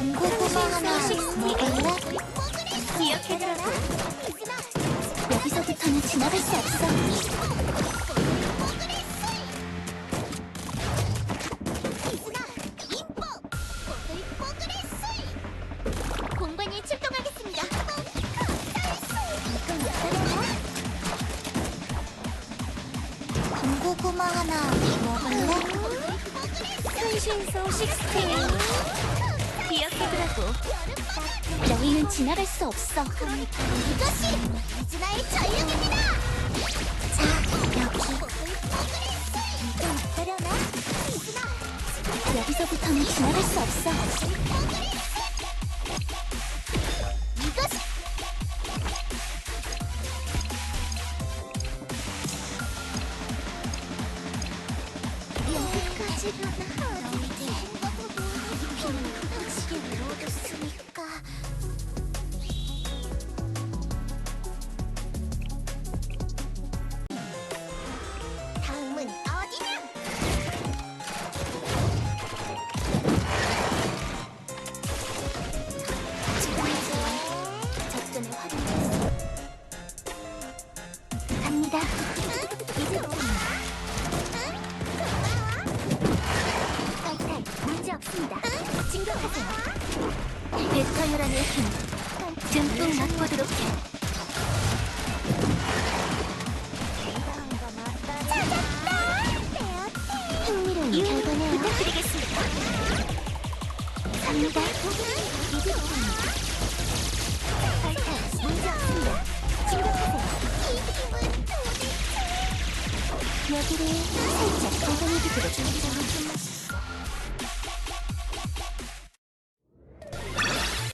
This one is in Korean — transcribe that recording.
군고구마 하나 먹을래? 기억해둬라. 여기서부터는 지나갈 수 없어. 고구마 하나 먹을래? 현신 소식스테이 기억해두라고. 너희는 지나갈 수 없어. 이것이 이즈나의 전력입니다! 자 여기? 여기서부터는 지나갈 수 없어. 이것이 여기까지가 너 이제부터입니다 탈탈 문제 없습니다. 진격하세요. 대터혈안의 힘 듬뿍 맛보도록 해. 흥미로운 결과네요. 부탁드리겠습니다. 갑니다. 焼けるよ。